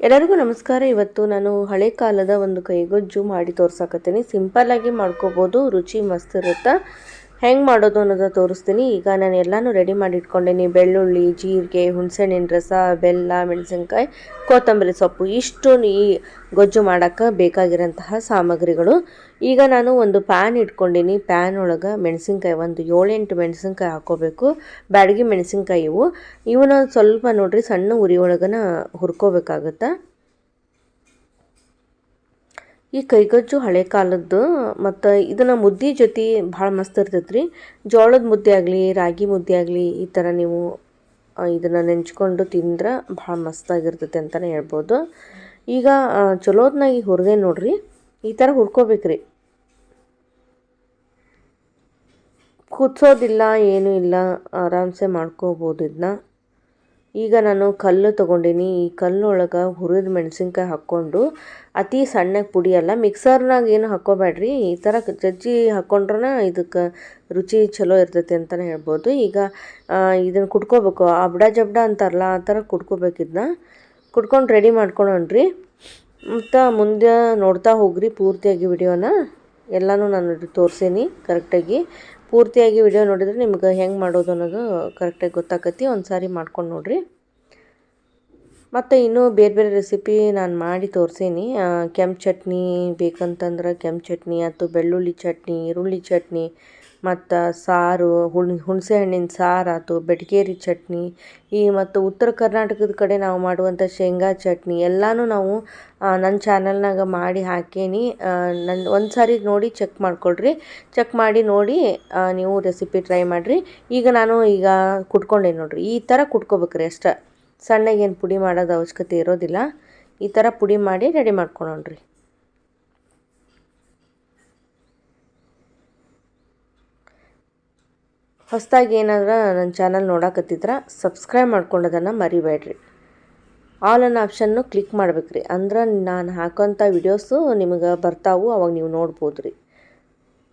ಎಲ್ಲರಿಗೂ ನಮಸ್ಕಾರ. ಇವತ್ತು ನಾನು ಹಳೆ ಕಾಲದ ಒಂದು ಕೈಗೊಜ್ಜು ಮಾಡಿ ತೋರ್ಸಕತ್ತೀನಿ. ಸಿಂಪಲ್ಲಾಗಿ ಮಾಡ್ಕೋಬೋದು. ರುಚಿ ಮಸ್ತ್ ಇರುತ್ತೆ? ಹೆಂಗೆ ಮಾಡೋದು ಅನ್ನೋದು ತೋರಿಸ್ತೀನಿ. ಈಗ ನಾನು ಎಲ್ಲನೂ ರೆಡಿ ಮಾಡಿ ಇಟ್ಕೊಂಡೇನಿ ಬೆಳ್ಳುಳ್ಳಿ, ಜೀರಿಗೆ, ಹುಣಸೆಹಣ್ಣಿನ ರಸ, ಬೆಲ್ಲ, ಮೆಣಸಿನ್ಕಾಯಿ, ಕೊತ್ತಂಬರಿ ಸೊಪ್ಪು. ಇಷ್ಟು ಈ ಗೊಜ್ಜು ಮಾಡೋಕ್ಕೆ ಬೇಕಾಗಿರೋಂತಹ ಸಾಮಗ್ರಿಗಳು. ಈಗ ನಾನು ಒಂದು ಪ್ಯಾನ್ ಇಟ್ಕೊಂಡೀನಿ. ಪ್ಯಾನ್ ಒಳಗೆ ಮೆಣಸಿನ್ಕಾಯಿ, ಒಂದು ಏಳೆಂಟು ಮೆಣಸಿನ್ಕಾಯಿ ಹಾಕೋಬೇಕು. ಬ್ಯಾಡಗಿ ಮೆಣಸಿನ್ಕಾಯಿ ಇವು. ಇವನ್ನ ಸ್ವಲ್ಪ ನೋಡ್ರಿ ಸಣ್ಣ ಉರಿ ಒಳಗನ ಹುರ್ಕೋಬೇಕಾಗತ್ತೆ. ಈ ಕೈಗಜ್ಜು ಹಳೆ ಕಾಲದ್ದು ಮತ್ತು ಇದನ್ನು ಮುದ್ದೆ ಜೊತೆ ಭಾಳ ಮಸ್ತ್ ಇರ್ತೈತೆ ರೀ ಜೋಳದ ಮುದ್ದೆ ಆಗಲಿ, ರಾಗಿ ಮುದ್ದೆ ಆಗಲಿ, ಈ ಥರ ನೀವು ಇದನ್ನು ನೆಂಚ್ಕೊಂಡು ತಿಂದ್ರೆ ಭಾಳ ಮಸ್ತಾಗಿರ್ತೈತೆ ಅಂತಲೇ ಹೇಳ್ಬೋದು. ಈಗ ಚಲೋದ್ನಾಗಿ ಹುರಿದೆ ನೋಡ್ರಿ. ಈ ಥರ ಹುರ್ಕೋಬೇಕ್ರಿ. ಕುದಿಸೋದಿಲ್ಲ, ಏನೂ ಇಲ್ಲ, ಆರಾಮ್ಸೆ ಮಾಡ್ಕೋಬೋದು ಇದನ್ನ ಈಗ ನಾನು ಕಲ್ಲು ತೊಗೊಂಡೀನಿ. ಈ ಕಲ್ಲೊಳಗೆ ಹುರಿದ ಮೆಣಸಿನ್ಕಾಯಿ ಹಾಕ್ಕೊಂಡು ಅತಿ ಸಣ್ಣಗೆ ಪುಡಿ ಅಲ್ಲ, ಮಿಕ್ಸರ್ನಾಗ ಏನು ಹಾಕ್ಕೋಬೇಡ್ರಿ. ಈ ಥರ ಜಜ್ಜಿ ಹಾಕ್ಕೊಂಡ್ರೆ ಇದಕ್ಕೆ ರುಚಿ ಚಲೋ ಇರ್ತೈತಿ ಅಂತಲೇ ಹೇಳ್ಬೋದು. ಈಗ ಇದನ್ನು ಕುಟ್ಕೋಬೇಕು. ಅಬ್ಡ ಜಬ್ಡ ಅಂತಾರಲ್ಲ, ಆ ಥರ ಕುಟ್ಕೋಬೇಕು ಇದನ್ನ ಕುಟ್ಕೊಂಡು ರೆಡಿ ಮಾಡ್ಕೊಳೋಣ್ರಿ. ಮತ್ತು ಮುಂದೆ ನೋಡ್ತಾ ಹೋಗ್ರಿ ಪೂರ್ತಿಯಾಗಿ ವಿಡಿಯೋನ. ಎಲ್ಲನೂ ನಾನು ತೋರಿಸೀನಿ ಕರೆಕ್ಟಾಗಿ. ಪೂರ್ತಿಯಾಗಿ ವಿಡಿಯೋ ನೋಡಿದರೆ ನಿಮ್ಗೆ ಹೆಂಗೆ ಮಾಡೋದು ಅನ್ನೋದು ಕರೆಕ್ಟಾಗಿ ಗೊತ್ತಾಕತಿ. ಒಂದು ಸಾರಿ ಮಾಡ್ಕೊಂಡು ನೋಡಿರಿ. ಮತ್ತು ಇನ್ನೂ ಬೇರೆ ಬೇರೆ ರೆಸಿಪಿ ನಾನು ಮಾಡಿ ತೋರಿಸೀನಿ. ಕೆಂಪು ಚಟ್ನಿ ಬೇಕಂತಂದ್ರೆ ಕೆಂಪು ಚಟ್ನಿ, ಅಥವಾ ಬೆಳ್ಳುಳ್ಳಿ ಚಟ್ನಿ, ಈರುಳ್ಳಿ ಚಟ್ನಿ ಮತ್ತು ಸಾರು, ಹುಣ್, ಹುಣಸೆ ಹಣ್ಣಿನ ಸಾರು ಆಯ್ತು ಬೆಟಗೇರಿ ಚಟ್ನಿ, ಈ ಮತ್ತು ಉತ್ತರ ಕರ್ನಾಟಕದ ಕಡೆ ನಾವು ಮಾಡುವಂಥ ಶೇಂಗಾ ಚಟ್ನಿ ಎಲ್ಲನೂ ನಾವು ನನ್ನ ಚಾನಲ್ನಾಗ ಮಾಡಿ ಹಾಕೀನಿ. ನನ್ನ ಒಂದು ಸಾರಿ ನೋಡಿ ಚೆಕ್ ಮಾಡ್ಕೊಳ್ರಿ. ಚೆಕ್ ಮಾಡಿ ನೋಡಿ ನೀವು ರೆಸಿಪಿ ಟ್ರೈ ಮಾಡಿರಿ. ಈಗ ನಾನು ಈಗ ಕುಟ್ಕೊಂಡೇನಿ ನೋಡಿರಿ. ಈ ಥರ ಕುಟ್ಕೋಬೇಕ್ರಿ ಅಷ್ಟೇ. ಸಣ್ಣಗೇನು ಪುಡಿ ಮಾಡೋದು ಅವಶ್ಯಕತೆ ಇರೋದಿಲ್ಲ. ಈ ಥರ ಪುಡಿ ಮಾಡಿ ರೆಡಿ ಮಾಡ್ಕೊಳೋಣ್ರಿ. ಹೊಸದಾಗಿ ಏನಾದರೂ ನನ್ನ ಚಾನಲ್ ನೋಡಕತ್ತಿದ್ರೆ ಸಬ್ಸ್ಕ್ರೈಬ್ ಮಾಡ್ಕೊಂಡೋದನ್ನು ಮರಿಬೇಡ್ರಿ. ಆಲ್ ಅನ್ ಆಪ್ಷನ್ನು ಕ್ಲಿಕ್ ಮಾಡ್ಬೇಕ್ರಿ. ಅಂದ್ರೆ ನಾನು ಹಾಕೋಂಥ ವಿಡಿಯೋಸು ನಿಮಗೆ ಬರ್ತಾವು, ಅವಾಗ ನೀವು ನೋಡ್ಬೋದು ರೀ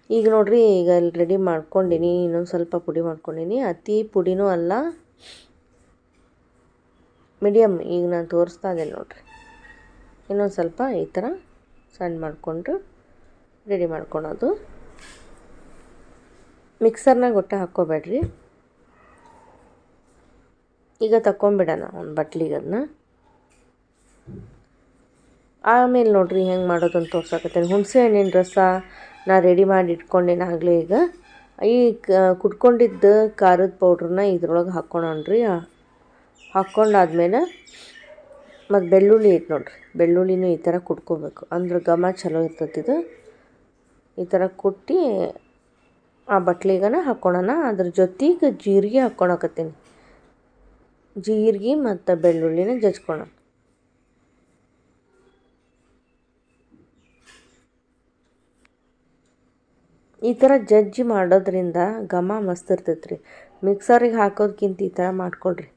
ಈಗ ನೋಡಿರಿ, ಈಗ ಅಲ್ಲಿ ರೆಡಿ ಮಾಡ್ಕೊಂಡಿನಿ, ಇನ್ನೊಂದು ಸ್ವಲ್ಪ ಪುಡಿ ಮಾಡ್ಕೊಂಡಿನಿ. ಅತಿ ಪುಡಿನೂ ಅಲ್ಲ ಮೀಡಿಯಮ್ ಈಗ ನಾನು ತೋರಿಸ್ತಾ ಇದ್ದೇನೆ ನೋಡಿರಿ. ಇನ್ನೊಂದು ಸ್ವಲ್ಪ ಈ ಥರ ಸಣ್ಣ ಮಾಡಿಕೊಂಡು ರೆಡಿ ಮಾಡ್ಕೊಳೋದು. ಮಿಕ್ಸರ್ನಾಗ ಒಟ್ಟು ಹಾಕ್ಕೋಬೇಡ್ರಿ. ಈಗ ತಗೊಂಬಿಡೋಣ ಒಂದು ಬಟ್ಲಿಗೆ ಅದನ್ನ ಆಮೇಲೆ ನೋಡ್ರಿ ಹೆಂಗೆ ಮಾಡೋದಂತ ತೋರ್ಸಕತ್ತೇನೆ. ಹುಣಸೆ ಹಣ್ಣಿನ ರಸ ನಾ ರೆಡಿ ಮಾಡಿ ಇಟ್ಕೊಂಡೇನ ಆಗಲೇ ಈಗ. ಈ ಕುಟ್ಕೊಂಡಿದ್ದ ಖಾರದ ಪೌಡ್ರನ್ನ ಇದ್ರೊಳಗೆ ಹಾಕ್ಕೊಳೋಣ್ರಿ ಹಾಕ್ಕೊಂಡಾದ್ಮೇಲೆ ಮತ್ತು ಬೆಳ್ಳುಳ್ಳಿ ಐತೆ ನೋಡಿರಿ. ಬೆಳ್ಳುಳ್ಳಿನೂ ಈ ಥರ ಕುಟ್ಕೋಬೇಕು. ಅಂದ್ರೆ ಘಮ ಚಲೋ ಇರ್ತೈತಿದು ಈ ಥರ ಕುಟ್ಟಿ ಆ ಬಟ್ಲಿಗನ ಹಾಕ್ಕೊಳೋಣ ಅದ್ರ ಜೊತೆಗೆ ಜೀರಿಗೆ ಹಾಕ್ಕೊಳಕತ್ತೀನಿ ಜೀರಿಗೆ ಮತ್ತು ಬೆಳ್ಳುಳ್ಳಿನ ಜಜ್ಕೊಳ ಈ ಥರ ಜಜ್ಜಿ ಮಾಡೋದ್ರಿಂದ ಘಮ ಮಸ್ತ್ ಇರ್ತೈತೆ ರೀ ಮಿಕ್ಸರಿಗೆ ಹಾಕೋದ್ಕಿಂತ ಈ ಥರ ಮಾಡ್ಕೊಳ್ರಿ.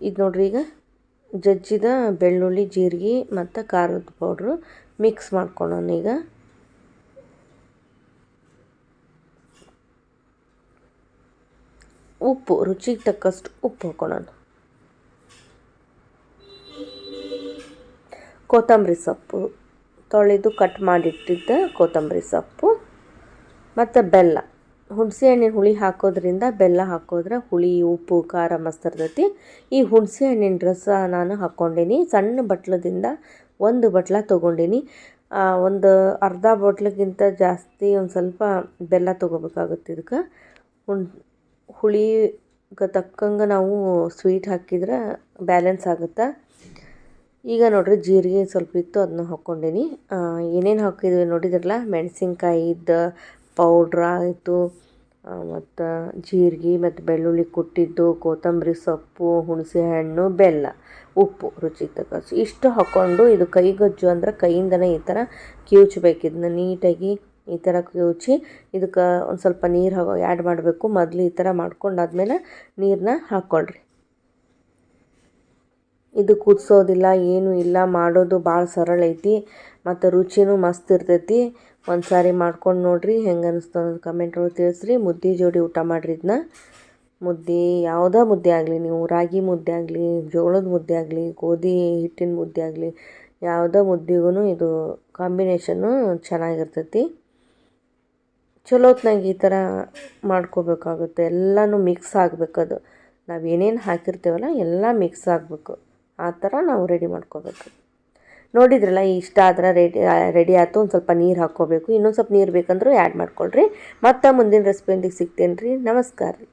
ಇದು ನೋಡ್ರಿ ಈಗ ಜಜ್ಜಿದ ಬೆಳ್ಳುಳ್ಳಿ, ಜೀರಿಗೆ ಮತ್ತು ಖಾರದ ಪೌಡ್ರು ಮಿಕ್ಸ್ ಮಾಡ್ಕೊಳೋಣ ಈಗ. ಉಪ್ಪು, ರುಚಿಗೆ ತಕ್ಕಷ್ಟು ಉಪ್ಪು ಹಾಕೋಣ ಕೊತ್ತಂಬರಿ ಸೊಪ್ಪು, ತೊಳೆದು ಕಟ್ ಮಾಡಿಟ್ಟಿದ್ದ ಕೊತ್ತಂಬರಿ ಸೊಪ್ಪು, ಮತ್ತು ಬೆಲ್ಲ. ಹುಣಸೆ ಹಣ್ಣಿನ ಹುಳಿ ಹಾಕೋದ್ರಿಂದ ಬೆಲ್ಲ ಹಾಕೋದ್ರೆ ಹುಳಿ, ಉಪ್ಪು, ಖಾರ ಮಸ್ತ್ ಈ ಹುಣಸೆ ಹಣ್ಣಿನ ರಸ ನಾನು ಹಾಕ್ಕೊಂಡೀನಿ. ಸಣ್ಣ ಬಟ್ಲದಿಂದ ಒಂದು ಬಟ್ಲ ತೊಗೊಂಡೀನಿ. ಒಂದು ಅರ್ಧ ಬಾಟ್ಲಿಗಿಂತ ಜಾಸ್ತಿ ಒಂದು ಸ್ವಲ್ಪ ಬೆಲ್ಲ ತೊಗೋಬೇಕಾಗುತ್ತೆ ಇದಕ್ಕೆ. ಹುಣ್ ಹುಳಿಗೆ ತಕ್ಕಂಗೆ ನಾವು ಸ್ವೀಟ್ ಹಾಕಿದ್ರೆ ಬ್ಯಾಲೆನ್ಸ್ ಆಗುತ್ತೆ? ಈಗ ನೋಡಿರಿ ಜೀರಿಗೆ ಸ್ವಲ್ಪ ಇತ್ತು ಅದನ್ನ ಹಾಕ್ಕೊಂಡೀನಿ. ಏನೇನು ಹಾಕಿದ್ವಿ ನೋಡಿದ್ರಲ್ಲ? ಮೆಣಸಿನ್ಕಾಯಿದ್ದು ಪೌಡ್ರ್ ಆಯಿತು. ಮತ್ತು ಜೀರಿಗೆ ಮತ್ತು ಬೆಳ್ಳುಳ್ಳಿ ಕುಟ್ಟಿದ್ದು, ಕೊತ್ತಂಬರಿ ಸೊಪ್ಪು ಹುಣಸೆ ಹಣ್ಣು ಬೆಲ್ಲ, ಉಪ್ಪು ರುಚಿಗೆ ತಕ್ಕಷ್ಟು. ಇಷ್ಟು ಹಾಕ್ಕೊಂಡು ಇದು ಕೈಗಜ್ಜು ಅಂದ್ರೆ ಕೈಯಿಂದನೇ ಈ ಥರ ಕಿವುಚ್ಬೇಕು. ಇದನ್ನ ನೀಟಾಗಿ ಈ ಥರ ಕಿವುಚಿ, ಇದಕ್ಕೆ ಒಂದು ಸ್ವಲ್ಪ ನೀರು ಆ್ಯಡ್ ಮಾಡಬೇಕು. ಮೊದಲು ಈ ಥರ ಮಾಡ್ಕೊಂಡಾದ್ಮೇಲೆ ನೀರನ್ನ ಹಾಕ್ಕೊಳ್ರಿ. ಇದು ಕುದಿಸೋದಿಲ್ಲ, ಏನೂ ಇಲ್ಲ. ಮಾಡೋದು ಭಾಳ ಸರಳ ಐತಿ ಮತ್ತು ರುಚಿನೂ ಮಸ್ತ್ ಇರ್ತೈತಿ. ಒಂದು ಸಾರಿ ಮಾಡ್ಕೊಂಡು ನೋಡಿರಿ, ಹೆಂಗೆ ಅನ್ನಿಸ್ತು ಅನ್ನೋದು ಕಮೆಂಟ್ ಒಳಗೆ ತಿಳಿಸ್ರಿ. ಮುದ್ದೆ ಜೋಡಿ ಊಟ ಮಾಡಿರಿ ಇದನ್ನ ಮುದ್ದೆ, ಯಾವುದೇ ಮುದ್ದೆ ಆಗಲಿ, ನೀವು ರಾಗಿ ಮುದ್ದೆ ಆಗಲಿ, ಜೋಳದ ಮುದ್ದೆ ಆಗಲಿ, ಗೋಧಿ ಹಿಟ್ಟಿನ ಮುದ್ದೆ ಆಗಲಿ, ಯಾವುದೇ ಮುದ್ದೆಗೂ ಇದು ಕಾಂಬಿನೇಷನ್ನು ಚೆನ್ನಾಗಿರ್ತೈತಿ. ಚಲೋ ಹೊತ್ನಾಗ ಈ ಥರ ಮಾಡ್ಕೋಬೇಕಾಗುತ್ತೆ. ಎಲ್ಲನೂ ಮಿಕ್ಸ್ ಆಗಬೇಕದು. ನಾವು ಏನೇನು ಹಾಕಿರ್ತೀವಲ್ಲ ಎಲ್ಲ ಮಿಕ್ಸ್ ಆಗಬೇಕು. ಆ ಥರ ನಾವು ರೆಡಿ ಮಾಡ್ಕೋಬೇಕು. ನೋಡಿದ್ರಲ್ಲ, ಇಷ್ಟ ಆದ್ರೆ ರೆಡಿ ರೆಡಿ ಆಯಿತು, ಒಂದು ಸ್ವಲ್ಪ ನೀರು ಹಾಕ್ಕೋಬೇಕು. ಇನ್ನೊಂದು ಸ್ವಲ್ಪ ನೀರು ಬೇಕಂದ್ರೂ ಆ್ಯಡ್ ಮಾಡ್ಕೊಳ್ರಿ. ಮತ್ತೆ ಮುಂದಿನ ರೆಸಿಪಿಯೊಂದಿಗೆ ಸಿಗ್ತೇನೆ ರೀ ನಮಸ್ಕಾರ ರೀ.